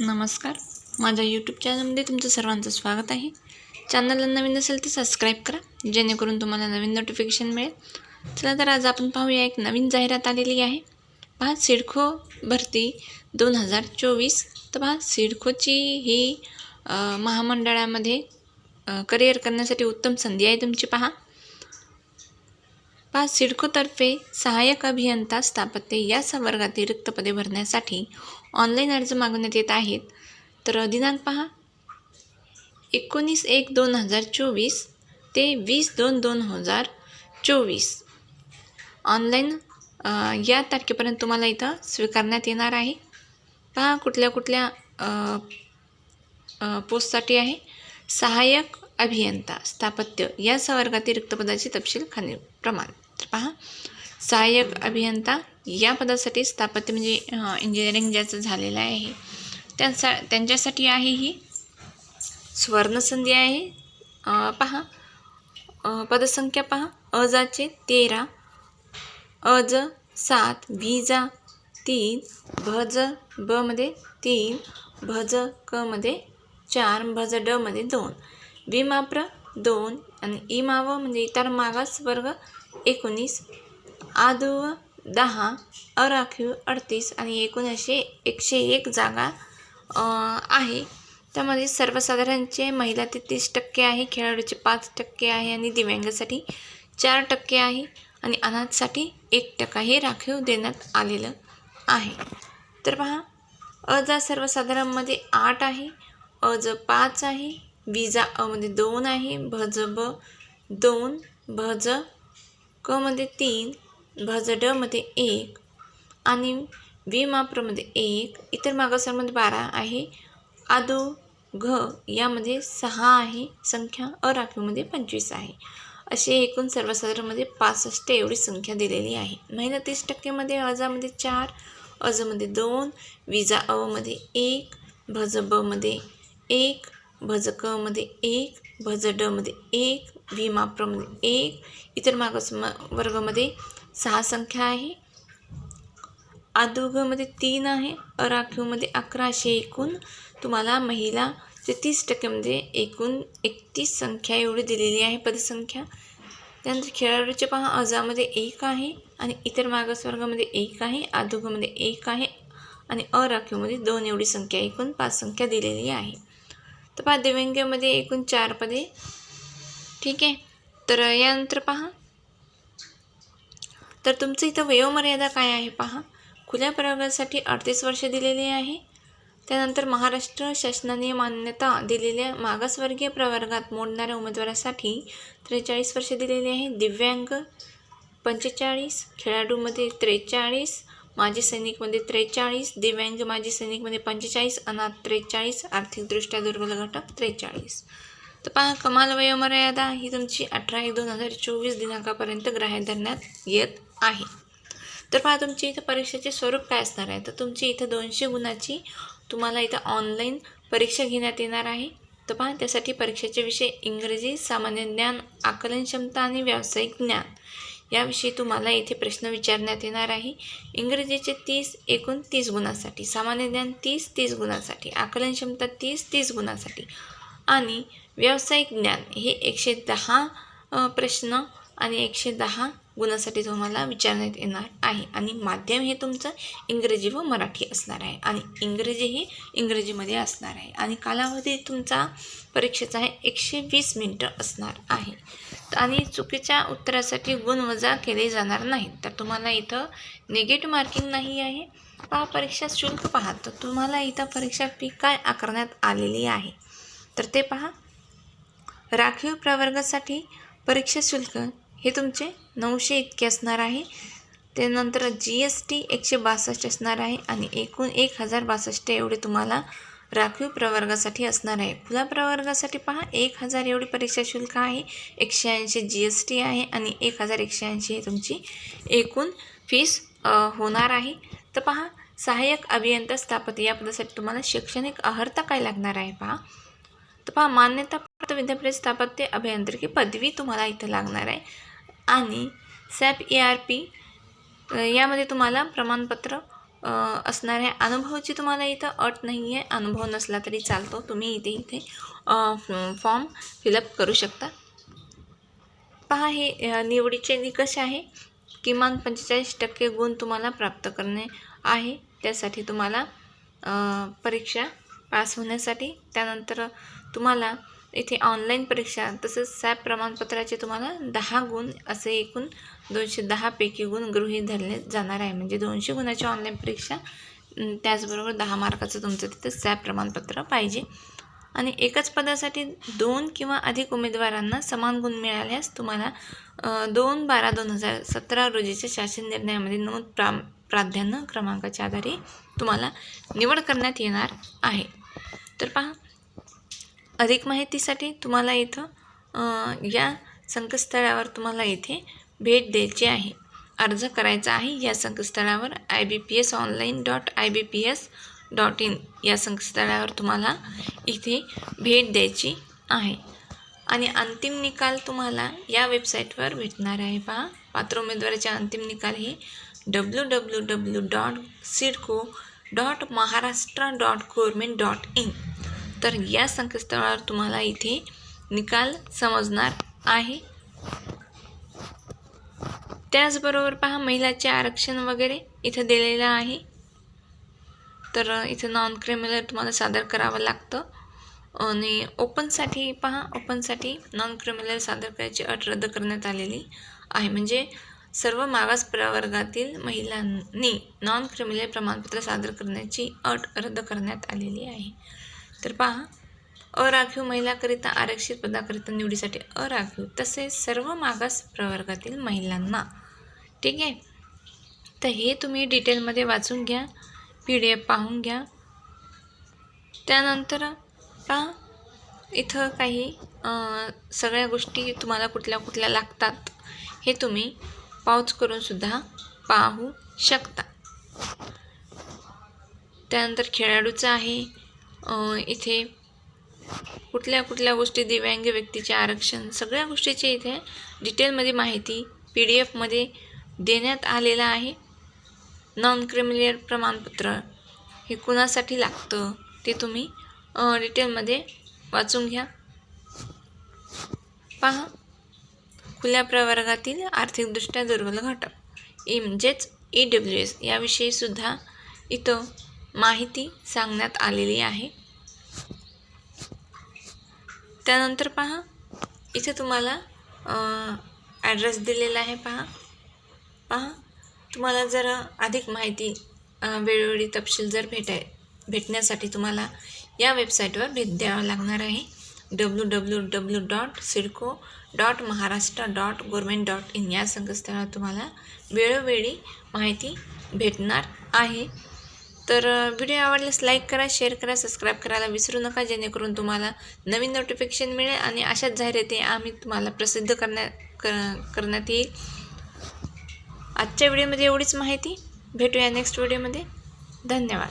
नमस्कार. माझ्या यूट्यूब चॅनलमध्ये तुमचं सर्वांचं स्वागत आहे. चॅनलला नवीन असेल तर सबस्क्राईब करा जेणेकरून तुम्हाला नवीन नोटिफिकेशन मिळेल. चला तर आज आपण पाहूया एक नवीन जाहिरात आलेली आहे. पहा सिडखो भरती दोन हजार चोवीस. तर पहा सिडखोची ही महामंडळामध्ये करिअर करण्यासाठी उत्तम संधी आहे तुमची पहा. पहा सिडकोतर्फे सहाय्यक अभियंता स्थापत्य या संवर्गातील रिक्त पदे भरण्यासाठी ऑनलाईन अर्ज मागवण्यात येत आहेत. तर दिनांक पहा. एकोणीस एक दोन हजार चोवीस ते वीस दोन दोन हजार चोवीस. ऑनलाईन या तारखेपर्यंत तुम्हाला इथं स्वीकारण्यात येणार आहे. पहा कुठल्या कुठल्या पोस्टसाठी आहे. सहाय्यक अभियंता स्थापत्य या संवर्गातील रिक्तपदाचे तपशील खाली प्रमाण. तर पहा. सहाय्यक अभियंता या पदासाठी स्थापत्य म्हणजे इंजिनिअरिंग ज्याचं झालेलं आहे. त्यांचा त्यांच्यासाठी आहे ही सुवर्णसंधी आहे. पहा. पदसंख्या पहा. अजाचे तेरा. अज सात. विजा तीन. भज बमध्ये तीन. भज कमध्ये चार. भज डमध्ये दोन. विमाप्र दोन. आणि इमाव म्हणजे इतर मागास वर्ग एकोणीस. आदव दहा अराखीव अडतीस आणि एकूण असे एकशे एक जागा आहे. त्यामध्ये सर्वसाधारणचे महिला ते तीस टक्के आहे खेळाडूचे पाच टक्के आहे आणि दिव्यांगासाठी चार टक्के आहे आणि अनाथसाठी एक टक्का हे राखीव देण्यात आलेलं आहे. तर पहा अजा सर्वसाधारणमध्ये आठ आहे अज पाच आहे विजा अमध्ये दोन आहे भज ब दोन भज कमध्ये तीन मध्ये एक आणि विमाप्रमध्ये एक इतर मागासवर्गमध्ये बारा आहे. आदो घ यामध्ये सहा आहे. संख्या अराखीवमध्ये पंचवीस आहे. असे एकूण सर्वसाधारणमध्ये पासष्ट एवढी संख्या दिलेली आहे. महिना तीस टक्केमध्ये अजामध्ये चार अजमध्ये दोन विजा अमध्ये एक भज बमध्ये एक भज कमध्ये एक भज डमध्ये एक भीमाप्रमध्ये एक इतर मागास म वर्गामध्ये सहा संख्या आहे. आदोगमध्ये तीन आहे. अराखीवमध्ये अकराशे एकूण. तुम्हाला महिला ते तीस टक्क्यामध्ये एकूण एकतीस संख्या एवढी दिलेली आहे पदसंख्या. त्यानंतर खेळाडूचे पहा अजामध्ये एक आहे आणि इतर मागासवर्गामध्ये एक आहे. आदोगमध्ये एक आहे आणि अराखीवमध्ये दोन एवढी संख्या एकूण पाच संख्या दिलेली आहे. तर पहा दिव्यांगामध्ये एकूण चार पदे. ठीक आहे. तर यानंतर पहा तर तुमचं इथं वयोमर्यादा काय आहे पहा. खुल्या प्रवर्गासाठी अडतीस वर्ष दिलेली आहे. त्यानंतर महाराष्ट्र शासनाने मान्यता दिलेल्या मागासवर्गीय प्रवर्गात मोडणाऱ्या उमेदवारासाठी त्रेचाळीस वर्ष दिलेली आहे. दिव्यांग पंचेचाळीस खेळाडूमध्ये त्रेचाळीस माजी सैनिकमध्ये त्रेचाळीस दिव्यांग माजी सैनिकमध्ये पंचेचाळीस अनाथ त्रेचाळीस आर्थिकदृष्ट्या दुर्बल घटक त्रेचाळीस. तर पहा कमाल वयोमर्यादा ही तुमची अठरा एक दोन हजार चोवीस दिनांकापर्यंत ग्राह्य धरण्यात येत आहे. तर पहा तुमची इथं परीक्षेचे स्वरूप काय असणार आहे? तर तुमची इथं दोनशे गुणाची तुम्हाला इथं ऑनलाईन परीक्षा घेण्यात येणार आहे. तर पहा त्यासाठी परीक्षेचे विषय इंग्रजी सामान्य ज्ञान आकलन क्षमता आणि व्यावसायिक ज्ञान याविषयी तुम्हाला इथे प्रश्न विचारण्यात येणार आहे. इंग्रजीचे तीस एकूण तीस गुणासाठी सामान्य ज्ञान तीस तीस गुणासाठी आकलन क्षमता तीस तीस गुणासाठी आणि व्यावसायिक ज्ञान हे एकशे दहा प्रश्न आणि एकशे दहा गुणासाठी तुम्हाला विचारण्यात येणार आहे. आणि माध्यम हे तुमचं इंग्रजी व मराठी असणार आहे. आणि इंग्रजी ही इंग्रजीमध्ये असणार आहे. आणि कालावधी तुमचा परीक्षेचा आहे एकशे वीस मिनटं असणार आहे. आणि चुकीच्या उत्तरासाठी गुण वजा केले जाणार नाहीत. तर तुम्हाला इथं निगेटिव्ह मार्किंग नाही आहे. पहा परीक्षा शुल्क पहा. तर तुम्हाला इथं परीक्षा फी काय आकारण्यात आलेली आहे? तर ते पहा. राखीव प्रवर्गासाठी परीक्षा शुल्क हे तुमचे नऊशे इतके असणार आहे. त्यानंतर जी एस टी एकशे बासष्ट असणार आहे आणि एकूण एक हजार बासष्ट एवढे तुम्हाला राखीव प्रवर्गासाठी असणार आहे. खुला प्रवर्गासाठी पहा एक हजार एवढी परीक्षा शुल्क आहे एकशे ऐंशी जी एस टी आहे आणि एक हजार एकशे ऐंशी हे तुमची एकूण फीस होणार आहे. तर पहा सहाय्यक अभियंता स्थापत्य या पदासाठी तुम्हाला शैक्षणिक अर्हता काय लागणार आहे पहा. तर पहा मान्यताप्राप्त विद्यापीठ स्थापत्य अभियांत्रिकी पदवी तुम्हाला इथं लागणार आहे. आणि सॅप ए आर पी यामध्ये तुम्हाला प्रमाणपत्र असणार असणाऱ्या अनुभवाची तुम्हाला इथं अट नाही आहे. अनुभव नसला तरी चालतो. तुम्ही इथे इथे फॉर्म फिलअप करू शकता. पहा हे निवडीचे निकष आहे. किमान पंचेचाळीस टक्के गुण तुम्हाला प्राप्त करणे आहे. त्यासाठी तुम्हाला परीक्षा पास होण्यासाठी. त्यानंतर तुम्हाला इथे ऑनलाईन परीक्षा तसेच सॅप प्रमाणपत्राचे तुम्हाला दहा गुण असे एकूण दोनशे दहापैकी गुण गृहीत धरले जाणार आहे. म्हणजे दोनशे गुणाची ऑनलाईन परीक्षा त्याचबरोबर दहा मार्काचं तुमचं तिथं सॅप प्रमाणपत्र पाहिजे. आणि एकाच पदासाठी दोन किंवा अधिक उमेदवारांना समान गुण मिळाल्यास तुम्हाला दोन बारा दोन हजार सतरा रोजीच्या शासन निर्णयामध्ये नमूद प्रा प्राधान्य क्रमांकाच्या आधारे तुम्हाला निवड करण्यात येणार आहे. तर पहा. अधिक माहितीसाठी तुम्हाला इथं या संकेतस्थळावर तुम्हाला इथे भेट द्यायची आहे. अर्ज करायचा आहे या संकेतस्थळावर I B P S online dot I B P S dot in या संकेतस्थळावर तुम्हाला इथे भेट द्यायची आहे. आणि अंतिम निकाल तुम्हाला या वेबसाईटवर भेटणार आहे पहा. पात्र उमेदवाराचे अंतिम निकाल हे W W W dot CIDCO dot Maharashtra dot government dot in तर या संकेतस्थळावर तुम्हाला इथे निकाल समजणार आहे. त्याचबरोबर पहा महिलाचे आरक्षण वगैरे इथं दिलेलं आहे. तर इथं नॉन क्रिमिनल तुम्हाला सादर करावं लागतं. आणि ओपनसाठी पहा ओपनसाठी नॉन क्रिमिनल सादर करायची अट रद्द करण्यात आलेली आहे. म्हणजे सर्व मागास प्रवर्गातील महिलांनी नॉन क्रिमिनल प्रमाणपत्र सादर करण्याची अट रद्द करण्यात आलेली आहे. तर पहा अराखीव महिलाकरिता आरक्षित पदाकरिता निवडीसाठी अराखीव तसेच सर्व मागास प्रवर्गातील महिलांना. ठीक आहे? तर हे तुम्ही डिटेलमध्ये वाचून घ्या पी डी एफ पाहून घ्या. त्यानंतर पहा इथं काही सगळ्या गोष्टी तुम्हाला कुठल्या कुठल्या लागतात हे तुम्ही पाऊच करूनसुद्धा पाहू शकता. त्यानंतर खेळाडूचं आहे इथे कुठल्या कुठल्या गोष्टी दिव्यांग व्यक्तीचे आरक्षण सगळ्या गोष्टीची इथे डिटेलमध्ये माहिती पी डी एफमध्ये देण्यात आलेलं आहे. नॉन क्रिमिलियर प्रमाणपत्र हे कुणासाठी लागतं ते तुम्ही डिटेलमध्ये वाचून घ्या. पहा. खुल्या प्रवर्गातील आर्थिकदृष्ट्या दुर्बल घटक. ई म्हणजेच ई डब्ल्यू एस याविषयीसुद्धा इथं माहिती सांगण्यात आलेली आहे. त्यानंतर पहा इथे तुम्हाला ॲड्रेस दिलेला आहे पहा. पहा तुम्हाला जर अधिक माहिती वेळोवेळी तपशील जर भेटाय भेटण्यासाठी तुम्हाला या वेबसाईटवर भेट द्यावं लागणार आहे. W W W dot CIDCO dot Maharashtra dot government dot in या संकेतस्थळावर तुम्हाला वेळोवेळी माहिती भेटणार आहे. तर व्हिडिओ आवडल्यास लाईक करा शेअर करा सबस्क्राईब करायला विसरू नका जेणेकरून तुम्हाला नवीन नोटिफिकेशन मिळेल आणि अशाच जाहिराती आम्ही तुम्हाला प्रसिद्ध करण्या करण्यात येईल. आजच्या व्हिडिओमध्ये एवढीच माहिती. भेटूया नेक्स्ट व्हिडिओमध्ये धन्यवाद.